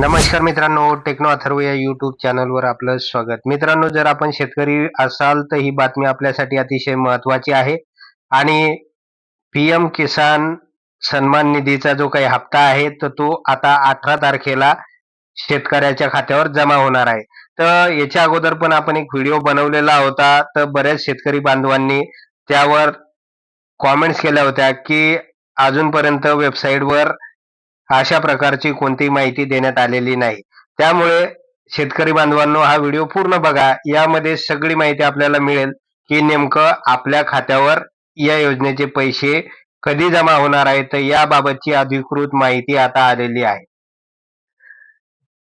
नमस्कार मित्रांनो टेक्नो अथर्व या युट्यूब चॅनलवर आपलं स्वागत. मित्रांनो जर आपण शेतकरी असाल तर ही बातमी आपल्यासाठी अतिशय महत्वाची आहे. आणि पीएम किसान सन्मान निधीचा जो काही हप्ता आहे तर तो आता अठरा तारखेला शेतकऱ्याच्या खात्यावर जमा होणार आहे. तर याच्या अगोदर पण आपण एक व्हिडिओ बनवलेला होता तर बऱ्याच शेतकरी बांधवांनी त्यावर कॉमेंट्स केल्या होत्या की अजूनपर्यंत वेबसाईटवर अशा प्रकारची कोणतीही माहिती देण्यात आलेली नाही. त्यामुळे शेतकरी बांधवांनो हा व्हिडिओ पूर्ण बघा. यामध्ये सगळी माहिती आपल्याला मिळेल की नेमकं आपल्या खात्यावर या योजनेचे पैसे कधी जमा होणार आहेत तर याबाबतची अधिकृत माहिती आता आलेली आहे.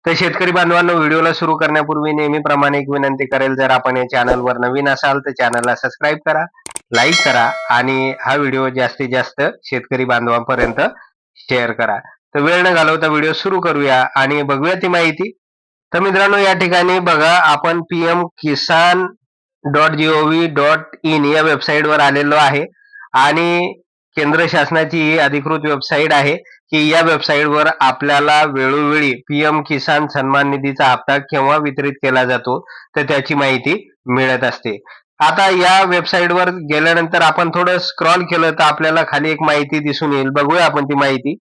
तर शेतकरी बांधवांनो व्हिडिओला सुरू करण्यापूर्वी नेहमीप्रमाणे एक विनंती करेल जर आपण या चॅनलवर नवीन असाल तर चॅनलला सबस्क्राईब करा लाईक करा आणि हा व्हिडिओ जास्तीत जास्त शेतकरी बांधवांपर्यंत शेअर करा. तर वेळ न घालवता व्हिडिओ सुरू करूया आणि बघूया ती माहिती. तर मित्रांनो या ठिकाणी बघा आपण PM Kisan dot GOV dot in या वेबसाईटवर आलेलो आहे. आणि केंद्र शासनाची ही अधिकृत वेबसाईट आहे की या वेबसाईटवर आपल्याला वेळोवेळी पीएम किसान सन्मान निधीचा हप्ता केव्हा वितरित केला जातो तर त्याची माहिती मिळत असते. आता या वेबसाईटवर गेल्यानंतर आपण थोडं स्क्रॉल केलं तर आपल्याला खाली एक माहिती दिसून येईल. बघूया आपण ती माहिती.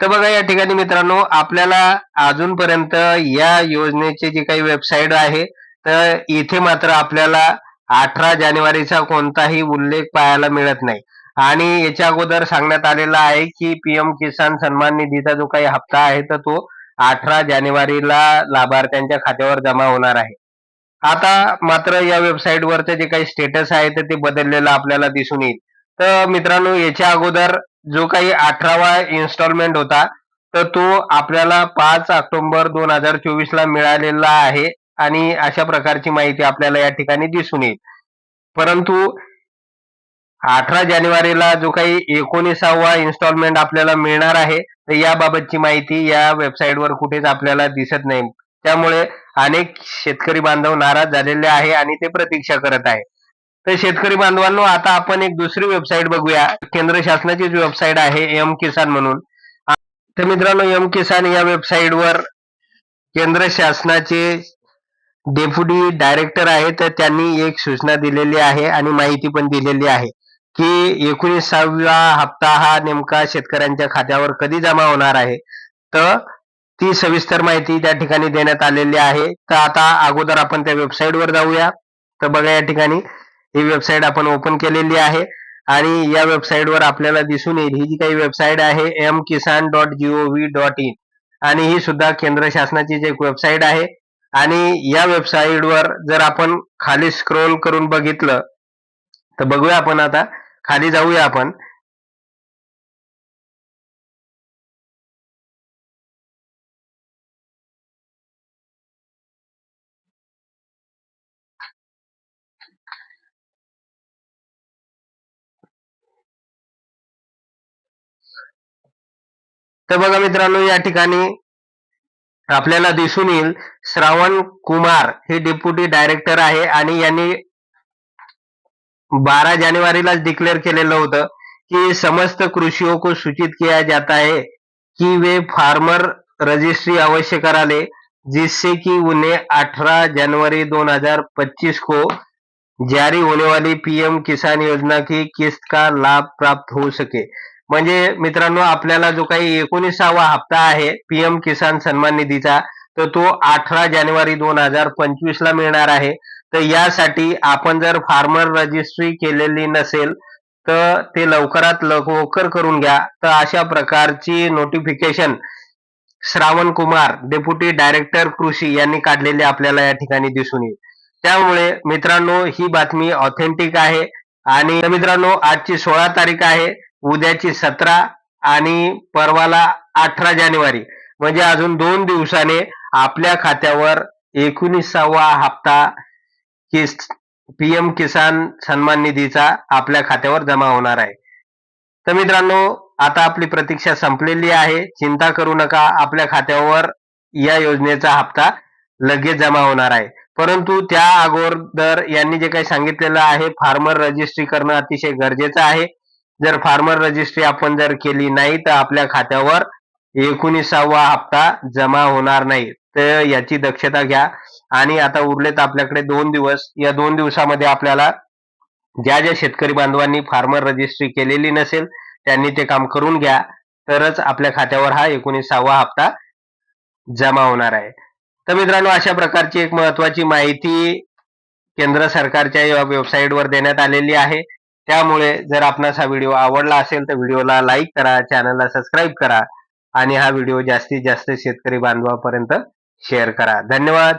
तर बघा या ठिकाणी मित्रांनो आपल्याला अजूनपर्यंत या योजनेची जी काही वेबसाईट आहे तर इथे मात्र आपल्याला अठरा जानेवारीचा कोणताही उल्लेख पाहायला मिळत नाही. आणि याच्या अगोदर सांगण्यात आलेला आहे की पीएम किसान सन्मान निधीचा जो काही हप्ता आहे तर तो अठरा जानेवारीला लाभार्थ्यांच्या खात्यावर जमा होणार आहे. आता मात्र या वेबसाईटवरचं जे काही स्टेटस आहे तर ते बदललेलं आपल्याला दिसून येईल. तर मित्रांनो याच्या अगोदर जो काही अठरावा इन्स्टॉलमेंट होता तर तो आपल्याला पाच ऑक्टोबर दोन हजार चोवीस ला मिळालेला आहे आणि अशा प्रकारची माहिती आपल्याला या ठिकाणी दिसून येईल. परंतु अठरा जानेवारीला जो काही एकोणीसावा इन्स्टॉलमेंट आपल्याला मिळणार आहे तर याबाबतची माहिती या वेबसाईटवर कुठेच आपल्याला दिसत नाही. त्यामुळे अनेक शेतकरी बांधव नाराज झालेले आहे आणि ते प्रतीक्षा करत आहे. तर शेतकरी बांधवांनो आता आपण एक दुसरी वेबसाईट बघूया. केंद्र शासनाची वेबसाईट आहे एम किसान म्हणून. तर मित्रांनो एम किसान या वेबसाईटवर केंद्र शासनाचे डेप्युटी डायरेक्टर आहे तर त्यांनी एक सूचना दिलेली आहे आणि माहिती पण दिलेली आहे की एकोणीसाव्या हप्ता हा नेमका शेतकऱ्यांच्या खात्यावर कधी जमा होणार आहे? तर ती सविस्तर माहिती त्या ठिकाणी देण्यात आलेली आहे. तर आता अगोदर आपण त्या वेबसाईटवर जाऊया. तर बघा या ठिकाणी. ही वेबसाईट आपण ओपन केलेली आहे. आणि या वेबसाईटवर आपल्याला दिसून येईल. ही जी काही वेबसाईट आहे M Kisan dot GOV dot in आणि ही सुद्धा केंद्र शासनाची जी वेबसाईट आहे. आणि या वेबसाईटवर जर आपण खाली स्क्रोल करून बघितलं तर बघूया आपण आता. खाली जाऊया आपण. तर बघा मित्रांनो या ठिकाणी आपल्याला दिसून येईल श्रावण कुमार हे डेप्युटी डायरेक्टर आहे आणि यांनी बारा जानेवारीलाच डिक्लेअर केलेलं होतं कि समस्त कृषियों को सूचित किया जाता है कि वे फार्मर रजिस्ट्री अवश्य करा ले जिससे कि उन्हें 18 जनवरी 2025 को जारी होने वाली पीएम किसान योजना की किस्त का लाभ प्राप्त हो सके। म्हणजे मित्रांनो आपल्याला जो काही एकोणीसावा हप्ता आहे पीएम किसान सन्मान निधीचा तर तो अठरा जानेवारी दोन हजार पंचवीस ला मिळणार आहे. तर यासाठी आपण जर फार्मर रजिस्ट्री केलेली नसेल तर ते लवकरात लवकर करून घ्या. तर अशा प्रकारची notification Shravan Kumar deputy director कृषी यांनी काढलेली आपल्याला या ठिकाणी दिसून येईल. त्यामुळे मित्रांनो ही बातमी ऑथेंटिक आहे. आणि मित्रांनो आजची सोळा तारीख आहे. उद्याची सतरा आणि परवाला अठरा जानेवारी. म्हणजे अजून दोन दिवसाने आपल्या खात्यावर एकोणीसावा हप्ता किस पीएम किसान सन्मान निधीचा आपल्या खात्यावर जमा होणार आहे. तर मित्रांनो आता आपली प्रतीक्षा संपलेली आहे. चिंता करू नका आपल्या खात्यावर या योजनेचा हप्ता लगेच जमा होणार आहे. परंतु त्या अगोदर यांनी जे काही सांगितलेलं आहे फार्मर रजिस्ट्री करणं अतिशय गरजेचं आहे. जर फार्मर रजिस्ट्री आपण जर केली नाही तर आपल्या खात्यावर एकोणीसावा हप्ता जमा होणार नाही. तर याची दक्षता घ्या. आणि आता उरलेत आपल्याकडे दोन दिवस. या दोन दिवसामध्ये आपल्याला ज्या ज्या शेतकरी बांधवांनी फार्मर रजिस्ट्री केलेली नसेल त्यांनी ते काम करून घ्या. तरच आपल्या खात्यावर हा एकोणीसावा हप्ता जमा होणार आहे. तर मित्रांनो अशा प्रकारची एक महत्वाची माहिती केंद्र सरकारच्या या वेबसाईटवर देण्यात आलेली आहे. त्यामुळे जर आपणास हा व्हिडिओ आवडला असेल तर व्हिडिओला लाईक करा चॅनलला सबस्क्राईब करा आणि हा व्हिडिओ जास्तीत जास्त शेतकरी बांधवापर्यंत शेअर करा. धन्यवाद.